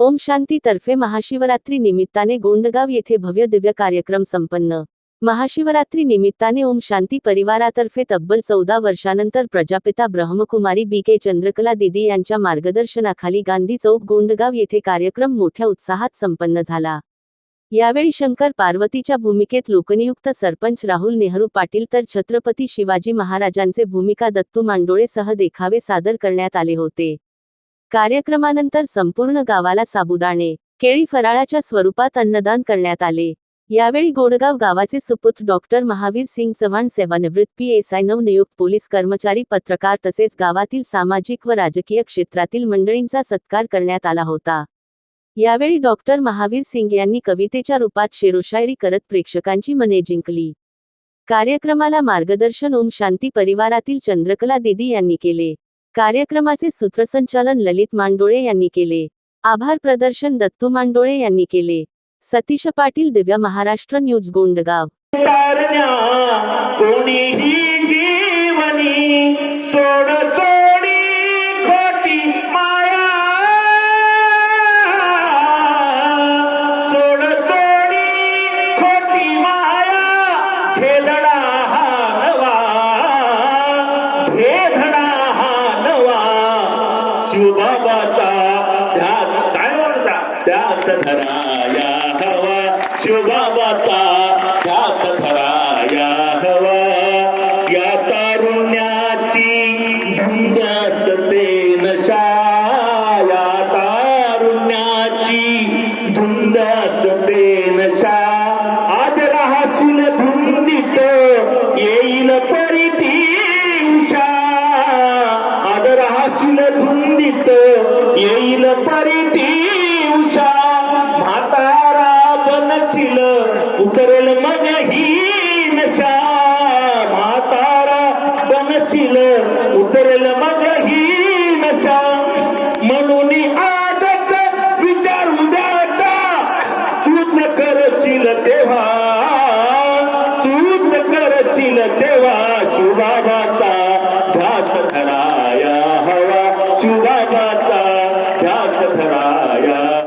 ओम शांती तर्फे महाशिवरात्री निमित्ताने गोंडगाव येथे भव्य दिव्य कार्यक्रम संपन्न. महाशिवरात्री निमित्ताने ओम शांती परिवारातर्फे तब्बल चौदा वर्षानंतर प्रजापिता ब्रह्मकुमारी बी के चंद्रकला दिदी यांच्या मार्गदर्शनाखाली गांधी चौक गोंडगाव येथे कार्यक्रम मोठ्या उत्साहात संपन्न झाला. यावेळी शंकर पार्वतीच्या भूमिकेत लोकनियुक्त सरपंच राहुल नेहरू पाटील तर छत्रपती शिवाजी महाराजांचे भूमिका दत्तू मांडोळेसह देखावे सादर करण्यात आले होते. कार्यक्रमानंतर संपूर्ण गावाला साबुदाणे केळी फराळाच्या स्वरूपात अन्नदान करण्यात आले. यावेळी गोडगाव गावाचे सुपुत्र डॉक्टर महावीर सिंग चव्हाण सेवानिवृत्त पी एस आय नवनियुक्त पोलीस कर्मचारी पत्रकार तसेच गावातील सामाजिक व राजकीय क्षेत्रातील मंडळींचा सत्कार करण्यात आला होता. यावेळी डॉक्टर महावीर सिंग यांनी कवितेच्या रूपात शेरोशायरी करत प्रेक्षकांची मने जिंकली. कार्यक्रमाला मार्गदर्शन ओम शांती परिवारातील चंद्रकला दिदी यांनी केले. कार्यक्रमाचे सूत्रसंचालन ललित मांडोळे यांनी केले. आभार प्रदर्शन दत्तू मांडोळे यांनी केले. सतीश पाटील दिव्य महाराष्ट्र न्यूज गोंडगाव. कोणीही जीवनी सोड त्यात धराया हवा. शिवबाबाचा त्यात धराया हवा. या तारुण्याची धुंद असते नशा या तारुण्याची धुंद ते नशा. आज राहशील धुंदीत येईल परिती उषा आज राहशील धुंदीत येईल परिती ही नशा म्हणून आजच विचार उद्याचा तूच करशील तेव्हा. तूच करशील तेव्हा शिवबाबाचा